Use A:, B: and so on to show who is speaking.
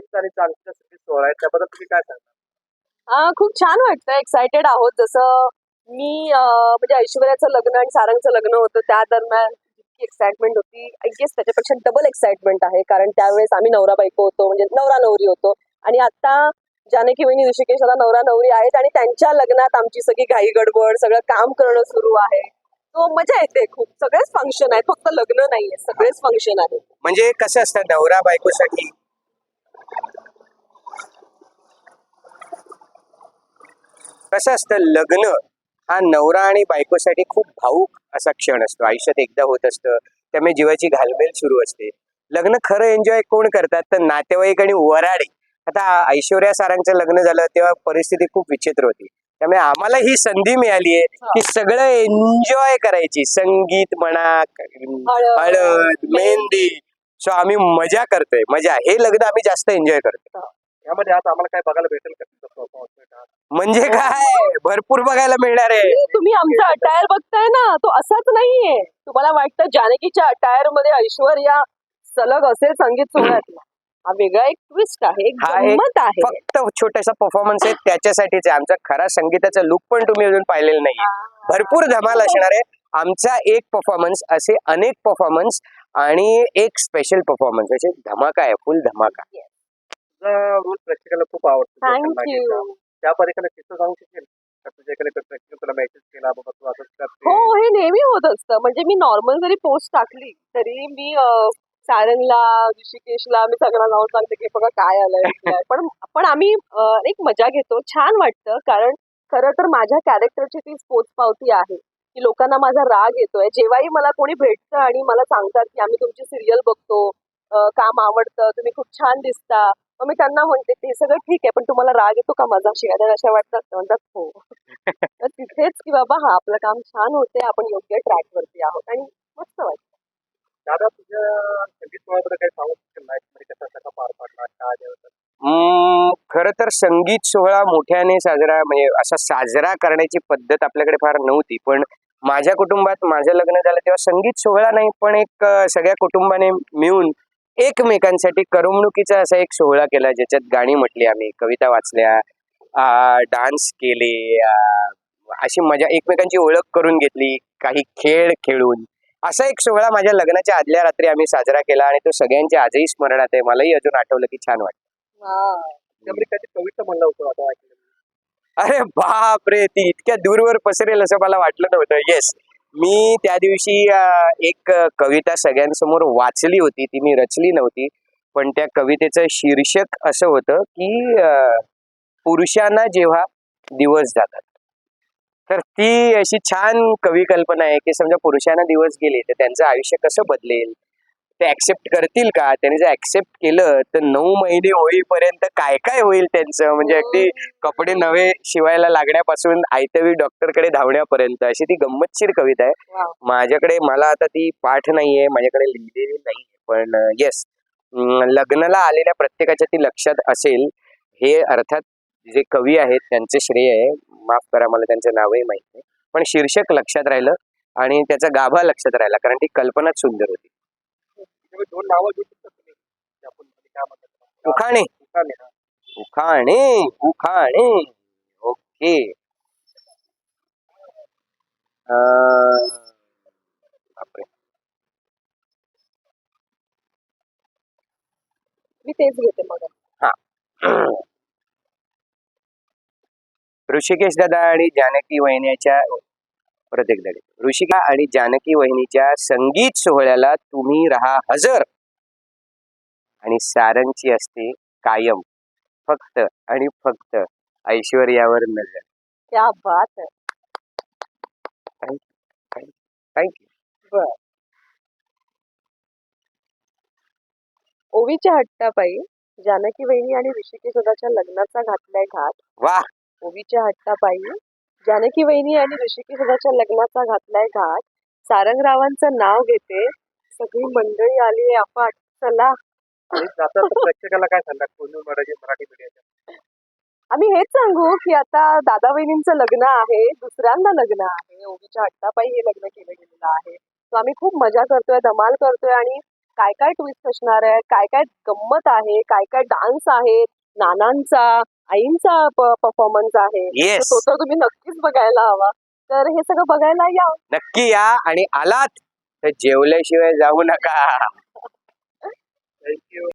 A: संगीत सोहळा आहे त्याबद्दल तुम्ही काय सांगता
B: हा खूप छान वाटतं एक्सायटेड आहोत. जसं मी म्हणजे ऐश्वर्याचं लग्न आणि सारंगचं लग्न होतं त्या दरम्यान जितकी एक्साइटमेंट होती. आय गेस त्याच्यापेक्षा डबल एक्साइटमेंट आहे कारण त्यावेळेस आम्ही नवरा बायको होतो म्हणजे नवरा नवरी होतो. आणि आता जानकी वहिनी ऋषिकेश आता नवरा नवरी आहेत आणि त्यांच्या लग्नात आमची सगळी घाई गडबड सगळं काम करणं सुरू आहे. तो मजा येते खूप. सगळेच फंक्शन आहेत फक्त लग्न नाहीये सगळेच फंक्शन आहेत.
C: म्हणजे कसं असतं नवरा बायकोसाठी कसं असतं लग्न हा नवरा आणि बायकोसाठी खूप भाऊक असा क्षण असतो. आयुष्यात एकदा होत असतं त्यामुळे जीवाची घालमेल सुरू असते. लग्न खरं एन्जॉय कोण करतात? तर नातेवाईक आणि वराडे आता ऐश्वर्या सारांचं लग्न झालं तेव्हा परिस्थिती खूप विचित्र होती. त्यामुळे आम्हाला ही संधी मिळाली आहे की सगळं एन्जॉय करायची. संगीत म्हणा
B: हळद,
C: हळद मेहंदी सो आम्ही मजा करतोय. मजा. हे लग्न आम्ही जास्त एन्जॉय करतो
A: यामध्ये आज आम्हाला काय बघायला भेटेल का?
C: म्हणजे काय? भरपूर बघायला मिळणार आहे.
B: नाही, तुम्ही आमचा अटायर बघताय ना. तो असाच नाहीये. तुम्हाला वाटतं जानकीच्या अटायरमध्ये ऐश्वर्या सलग असेल संगीत सोहळ्यातला हा वेगळा एक ट्विस्ट आहे. एक
C: हा एक
B: गंमत आहे.
C: फक्त छोटासा परफॉर्मन्स आहे. त्याच्यासाठीच आहे. आमचा खरा संगीताचा लुक पण तुम्ही अजून पाहिलेला नाहीये. भरपूर धमाल असणार आहे. आमचा एक परफॉर्मन्स असे अनेक परफॉर्मन्स आणि एक स्पेशल परफॉर्मन्स असे धमाका आहे फुल धमाका.
A: तुझा रोल प्रेक्षकाला खूप आवडतो. त्या परीकडे किस्सा सांगू शकेल? का तुझ्याकडे प्रेक्षक तुला मेसेज केला बाबा तू
B: हो हे नेहमी होत असतं. म्हणजे मी नॉर्मल जरी पोस्ट टाकली तरी मी सारंगला ऋषिकेशला मी सगळ्यांना जाऊन सांगते की बघा काय आलंय काय. पण पण आम्ही एक मजा घेतो. छान वाटतं कारण खरं तर माझ्या कॅरेक्टरची ती पोच पावती आहे. की लोकांना माझा राग येतोय. जेव्हाही मला कोणी भेटतं आणि मला सांगतात की आम्ही तुमची सिरियल बघतो काम आवडतं तुम्ही खूप छान दिसता मग मी त्यांना म्हणते ते सगळं ठीक आहे पण तुम्हाला राग येतो का माझा? शिवाय अशा वाटतात. ते म्हणतात हो. तर तिथेच की बाबा हा आपलं काम छान होते आपण योग्य ट्रॅक वरती आहोत आणि मस्त वाटतं.
A: दादा तुझ्या संगीत सोहळ्याबद्दल काही सांगू शकेल लाईफमध्ये कसा कसा पार पाडला काय जेवण
C: हम्म, खरं तर संगीत सोहळा मोठ्याने साजरा म्हणजे असा साजरा करण्याची पद्धत आपल्याकडे फार नव्हती. पण माझ्या कुटुंबात माझं लग्न झालं तेव्हा संगीत सोहळा नाही पण एक सगळ्या कुटुंबाने मिळून एकमेकांसाठी करमणुकीचा असा एक सोहळा केला ज्याच्यात गाणी म्हटली आम्ही कविता वाचल्या डान्स केले अशी मजा एकमेकांची ओळख करून घेतली काही खेळ खेळून. असा एक सोहळा माझ्या लग्नाच्या आदल्या रात्री आम्ही साजरा केला आणि तो सगळ्यांच्या आजही स्मरणात आहे. मलाही अजून आठवलं की छान वाटतं.
A: कविता म्हणलं होतं
C: अरे बाप रे ती इतक्या दूरवर पसरेल असं मला वाटलं नव्हतं. येस मी त्या दिवशी एक कविता सगळ्यांसमोर वाचली होती. ती मी रचली नव्हती. पण त्या कवितेचं शीर्षक असं होतं की पुरुषांना जेव्हा दिवस जातात तर ती अशी छान कवी कल्पना आहे की समजा पुरुषांना दिवस गेले तर त्यांचं आयुष्य कसं बदलेल? ते ऍक्सेप्ट करतील का? त्यांनी जर ऍक्सेप्ट केलं तर नऊ महिने होईपर्यंत काय काय होईल त्यांचं? म्हणजे अगदी कपडे नवे शिवायला लागण्यापासून आयतवी डॉक्टरकडे धावण्यापर्यंत. अशी ती गंमतशीर कविता आहे. माझ्याकडे मला आता ती पाठ नाहीये माझ्याकडे लिहिलेली नाही पण येस लग्नाला आलेल्या प्रत्येकाच्या ती लक्षात असेल. हे अर्थात जे कवी आहेत त्यांचे श्रेय आहे. माफ करा मला त्यांचं नावही माहीत नाही. पण शीर्षक लक्षात राहिलं आणि त्याचा गाभा लक्षात राहिला कारण ती कल्पनाच सुंदर होती.
A: त्याच्यामुळे दोन नावं घेऊ शकता तुम्ही. ते आपण काय म्हणतात
C: उखाणे.
A: उखाणे, हा.
C: उखाणे उखाणे. ओके. अं, बापरे.
B: मी तेच घेते मग.
C: ऋषिकेश दादा आणि जानकी वहिनीच्या परत एकदा घेतो. ऋषिका आणि जानकी वहिनीच्या संगीत सोहळ्याला तुम्ही राहा हजर. आणि सारंगची असते कायम. फक्त आणि फक्त ऐश्वर्यावर नजर.
B: क्या बात
C: थँक्यू
B: ओवीच्या हट्टापायी जानकी वहिनी आणि ऋषिकेश लग्नाचा घातलाय घाट.
C: वा
B: ओवीच्या हट्टापायी जानकी वहिनी आणि ऋषिकेश दादाच्या लग्नाचा घातलाय घाट. सारंगरावांचं नाव घेते. सगळी मंडळी आली आहे. अफाट चला.
A: तर प्रेक्षकाला काय सांगणार कोणी मराठी मराठी मीडियाच्या
B: आम्ही हेच सांगू की आता दादा वहिनींचं लग्न आहे. दुसऱ्यांदा लग्न आहे. ओवीच्या हट्टापायी हे लग्न केलं गेलेलं आहे. तो आम्ही खूप मजा करतोय धमाल करतोय आणि काय काय ट्विस्ट असणार आहे? काय काय गंमत आहे? काय काय डान्स आहे नानांचा आईंचा परफॉर्मन्स आहे.
C: येस
B: तो तर तुम्ही नक्कीच बघायला हवा. तर हे सगळं बघायला या.
C: नक्की या आणि आलात. तर जेवल्याशिवाय जाऊ नका.
A: थँक्यू